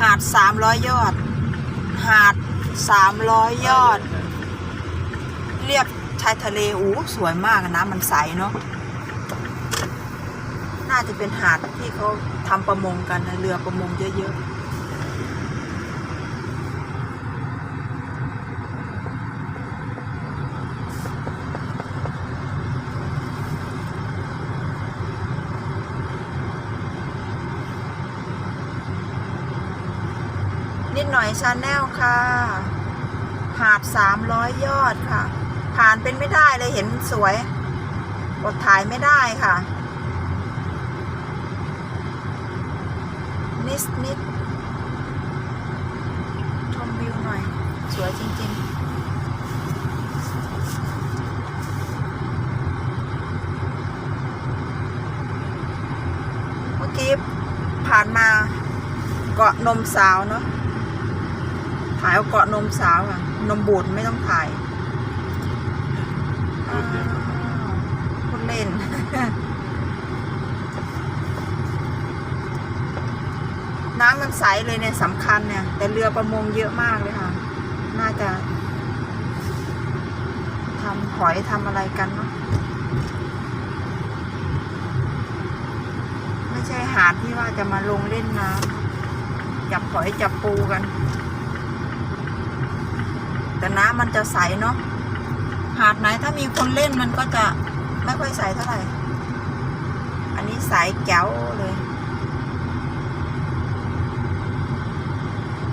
หาดสามร้อยยอด หาดสามร้อยยอด เรียบชายทะเลอู้สวยมากนะน้ำมันใสเนาะน่าจะเป็นหาดที่เขาทำประมงกันนะเรือประมงเยอะๆ น่อยชาแนลค่ะ หาดสามร้อยยอดค่ะ ผ่านเป็นไม่ได้เลยเห็นสวยกดถ่ายไม่ได้ค่ะ นิดนิดชมวิวหน่อย สวยจริงๆเมื่อกี้ผ่านมาเกาะนมสาวเนาะ ถ่ายเอาเกาะนมสาวอะนมบูดไม่ต้องถ่ายอ้าวพูดเล่น น้ำมันใสเลยเนี่ยสำคัญเนี่ย แต่เรือประมงเยอะมากเลยค่ะ น่าจะทำหอยทำอะไรกันเนาะไม่ใช่หาดที่ว่าจะมาลงเล่นน้ำจับหอยจับปูกัน แต่น้ำมันจะใสเนาะหาดไหนถ้ามีคนเล่นมันก็จะไม่ค่อยใสเท่าไหร่ อันนี้ใสแจ๋วเลย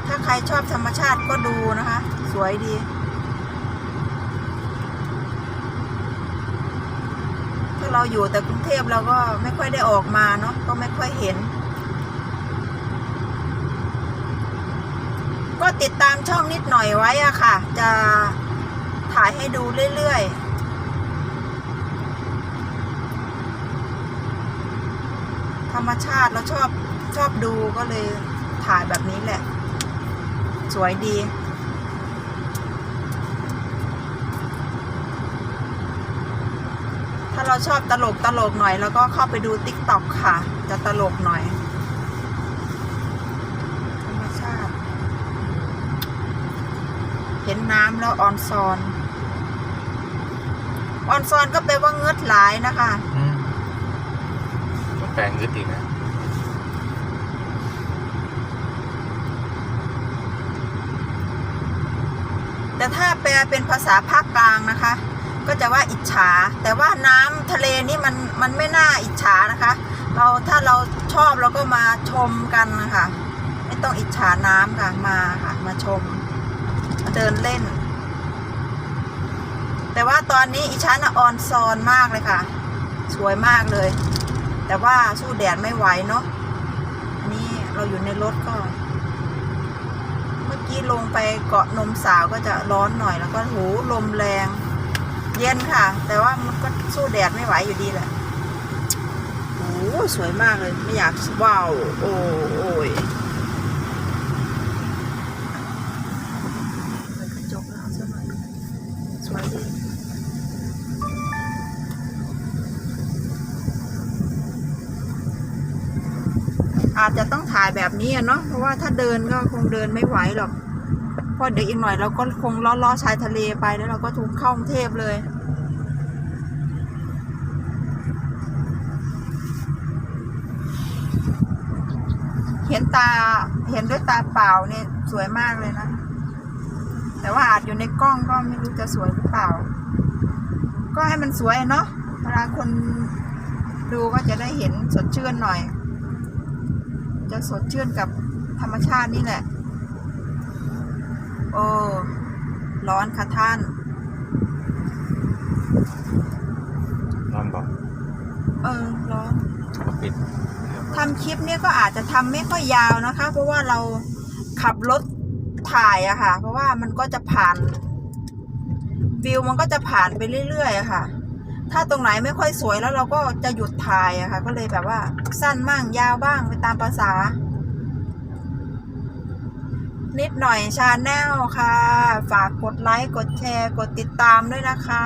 ถ้าใครชอบธรรมชาติก็ดูนะคะ สวยดีถ้าเราอยู่แต่กรุงเทพเราก็ไม่ค่อยได้ออกมาเนาะก็ไม่ค่อยเห็น ก็ติดตามช่องนิดหน่อยไว้อะค่ะ จะถ่ายให้ดูเรื่อยๆธรรมชาติเราชอบชอบดูก็เลยถ่ายแบบนี้แหละ สวยดี ถ้าเราชอบตลกตลกหน่อย แล้วก็เข้าไปดูติ๊กต็อกค่ะ จะตลกหน่อย ธรรมชาติ เห็นน้ำแล้วออนซอนออนซอนก็แปลว่าเงืดหลายนะคะอืมก็แปลงยึดอีกนะแต่ถ้าแปลเป็นภาษาภาคกลางนะคะ ก็จะว่าอิจฉา แต่ว่าน้ำทะเลนี่มันมันไม่น่าอิจฉานะคะ เราถ้าเราชอบเราก็มาชมกันนะคะไม่ต้องอิจฉาน้ำค่ะมาค่ะมาชมมา เดินเล่น แต่ว่าตอนนี้อิชานออนซอนมากเลยค่ะ สวยมากเลย แต่ว่าสู้แดดไม่ไหวเนาะอันนี้เราอยู่ในรถก็ เมื่อกี้ลงไปเกาะนมสาวก็จะร้อนหน่อยแล้วก็หูลมแรง เย็นค่ะ แต่ว่ามันก็สู้แดดไม่ไหวอยู่ดีแหละโอ้สวยมากเลยไม่อยากว้าวโอ้โอ้ย ถ่ายแบบนี้อะเนาะเพราะว่าถ้าเดินก็คงเดินไม่ไหวหรอกเพราะเดี๋ยวอีกหน่อยเราก็คงล้อล้อชายทะเลไปแล้วเราก็ถูกเข้ากรุงเทพเลยเห็นตาเห็นด้วยตาเปล่าเนี่ยสวยมากเลยนะ แต่ว่าอาจอยู่ในกล้องก็ไม่รู้จะสวยหรือเปล่า ก็ให้มันสวยเนาะเวลาคนดูก็จะได้เห็นสดชื่นหน่อย จะสดชื่นกับธรรมชาตินี่แหละ โอ้ ร้อนค่ะท่านนอนบอกเออ ร้อนก็ปิดทำคลิปเนี่ยก็อาจจะทำไม่ค่อยยาวนะคะ เพราะว่าเราขับรถถ่ายอะค่ะ เพราะว่ามันก็จะผ่าน วิวมันก็จะผ่านไปเรื่อยๆอะค่ะ ถ้าตรงไหนไม่ค่อยสวยแล้วเราก็จะหยุดถ่ายอะค่ะ ก็เลยแบบว่า สั้นบ้างยาวบ้างไปตามภาษา นิดหน่อยชาแนลค่ะ ฝากกดไลค์ กดแชร์ กดติดตามด้วยนะคะ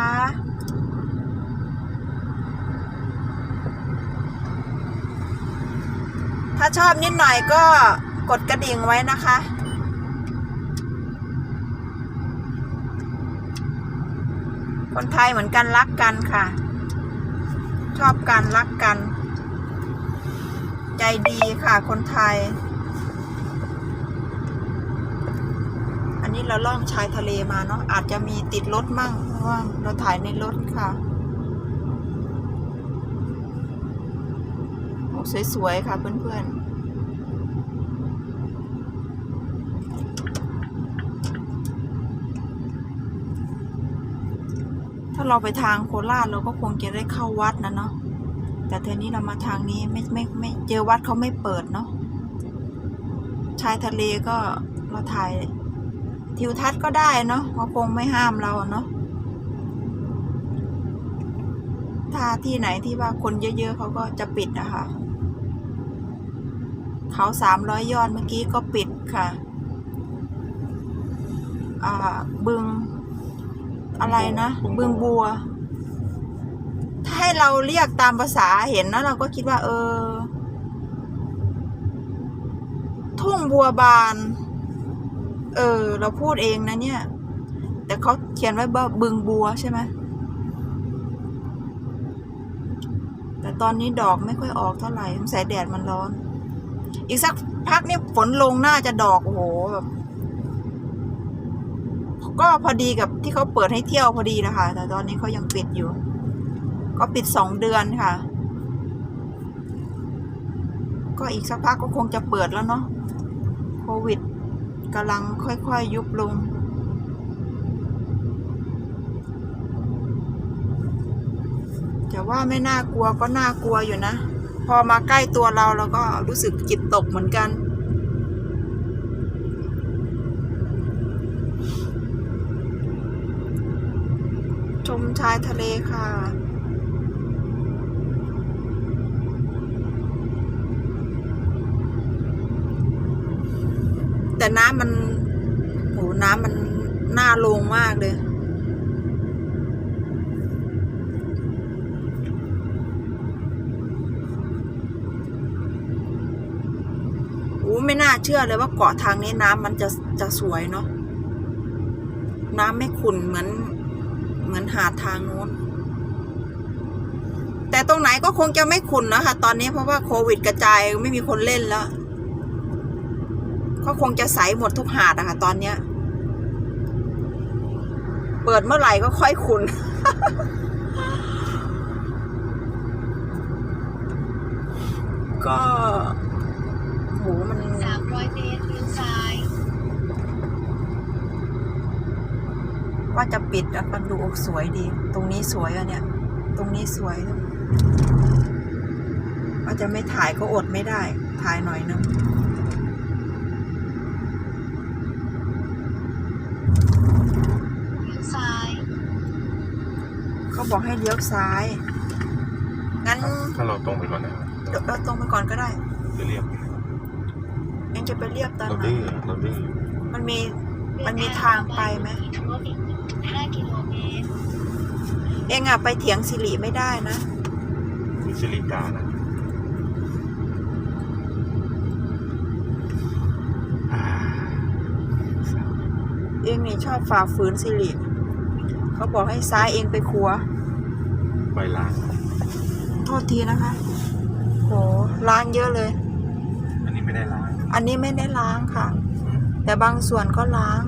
ถ้าชอบนิดหน่อยก็กดกระดิ่งไว้นะคะ คนไทยเหมือนกันรักกันค่ะ ชอบกันรักกัน ใจดีค่ะ คนไทย อันนี้เราล่องชายทะเลมาเนาะอาจจะมีติดรถมั่งเพราะว่าเราถ่ายในรถค่ะโอ้สวยๆค่ะเพื่อนๆ เราไปทางโคราชเราก็คงจะได้เข้าวัดนะเนาะแต่เทอนี้เรามาทางนี้ไม่ไม่ไม่เจอวัดเขาไม่เปิดเนาะชายทะเลก็เราถ่ายทิวทัศน์ก็ได้เนาะเขาคงไม่ห้ามเราเนาะถ้าที่ไหนที่ว่าคนเยอะๆเขาก็จะปิดนะคะเขาสามร้อยยอดเมื่อกี้ก็ปิดค่ะ อ่าบึง อะไรนะบึงบัว ถ้าให้เราเรียกตามภาษาเห็นนะเราก็คิดว่า เออ ทุ่งบัวบาน เออ เราพูดเองนะเนี่ย แต่เขาเขียนไว้ว่าบึงบัวใช่ไหมแต่ตอนนี้ดอกไม่ค่อยออกเท่าไหร่สงสัยแดดมันร้อน อีกสักพักนี่ฝนลงน่าจะดอกโอ้โหแบบ ก็พอดีกับที่เขาเปิดให้เที่ยวพอดีนะคะ แต่ตอนนี้เขายังปิดอยู่ ก็ปิดสองเดือนค่ะ ก็อีกสักพักก็คงจะเปิดแล้วเนาะโควิดกำลังค่อยๆยุบลงแต่ว่าไม่น่ากลัวก็น่ากลัวอยู่นะ พอมาใกล้ตัวเราเราก็รู้สึกจิตตกเหมือนกัน มชายทะเลค่ะ แต่น้ำมันโหน้ำมันน่าลงมากเลยโอ้ไม่น่าเชื่อเลยว่าเกาะทางนี้น้ำมันจะจะสวยเนาะน้ำไม่ขุ่นเหมือน เหมือนหาดทางโน้น แต่ตรงไหนก็คงจะไม่ขุนนะคะตอนนี้เพราะว่าโควิดกระจายไม่มีคนเล่นแล้วก็คงจะใสหมดทุกหาดอะค่ะตอนเนี้ย เปิดเมื่อไหร่ก็ค่อยขุนก็โหมัน 300 เมตรเลี้ยวซ้าย ว่าจะปิดอะมันดูสวยดี ตรงนี้สวยอะเนี่ย ตรงนี้สวยว่าจะไม่ถ่ายก็อดไม่ได้ ถ่ายหน่อยนึงเลี้ยวซ้ายเขาบอกให้เลี้ยวซ้าย งั้นถ้าเราตรงไปก่อนนะเดี๋ยวเราตรงไปก่อนก็ได้จะเรียบเองจะไปเรียบตอนเราไหนดื้อเราดื้อมันมีมันมีทางไปไหมทั่วอีก 5กิโลเมตรเองอะไปเถียงสิริไม่ได้นะมีสิริกานะอ่าเองนี่ชอบฝ่าฝืนสิริเขาบอกให้ซ้ายเองไปครัวไปล้างโทษทีนะคะโหล้างเยอะเลย อันนี้ไม่ได้ล้างอันนี้ไม่ได้ล้างค่ะ แต่บางส่วนก็ล้าง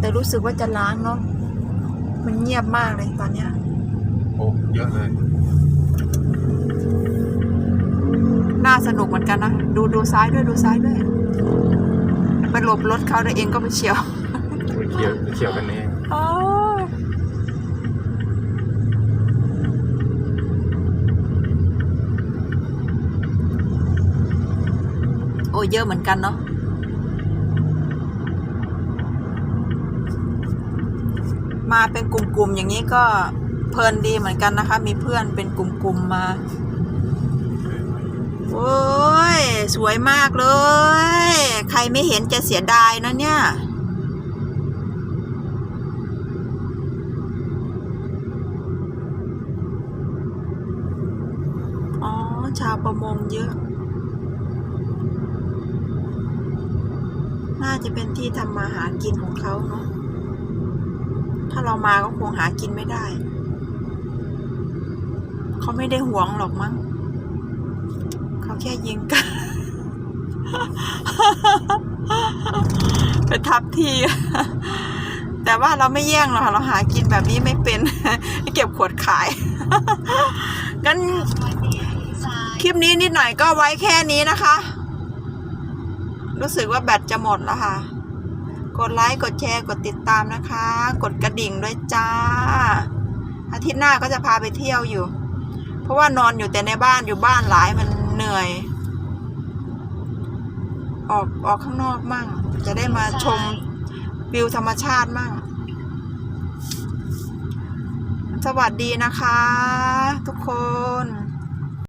แต่รู้สึกว่าจะล้างเนาะมันเงียบมากเลยตอนเนี้ยโอ้เยอะเลย น่าสนุกเหมือนกันนะ ดูดูซ้ายด้วยดูซ้ายด้วยไปหลบรถเขาเดี๋ยวเองก็ไปเฉียวไปเขี่ยวไปเขี่ยวกันเองโอ้ยโอ้ยเยอะเหมือนกันเนาะ มาเป็นกลุ่มๆอย่างนี้ก็เพลินดีเหมือนกันนะคะ มีเพื่อนเป็นกลุ่มๆมาโอ้ย สวยมากเลย ใครไม่เห็นจะเสียดายนะเนี่ย อ๋อ ชาวประมงเยอะ น่าจะเป็นที่ทำมาหากินของเขาเนาะ ถ้าเรามาก็คงหากินไม่ได้ เขาไม่ได้หวงหรอกมั้ง เขาแค่ยิงกัน ไปทับที แต่ว่าเราไม่แย่งหรอกค่ะ เราหากินแบบนี้ไม่เป็น เก็บขวดขาย งั้น คลิปนี้นิดหน่อยก็ไว้แค่นี้นะคะ รู้สึกว่าแบตจะหมดแล้วค่ะ กดไลค์ กดแชร์ กดติดตามนะคะ กดกระดิ่งด้วยจ้า อาทิตย์หน้าก็จะพาไปเที่ยวอยู่ เพราะว่านอนอยู่แต่ในบ้านอยู่บ้านหลายมันเหนื่อย ออกออกข้างนอกมั่ง จะได้มาชมวิวธรรมชาติมั่ง สวัสดีนะคะ ทุกคน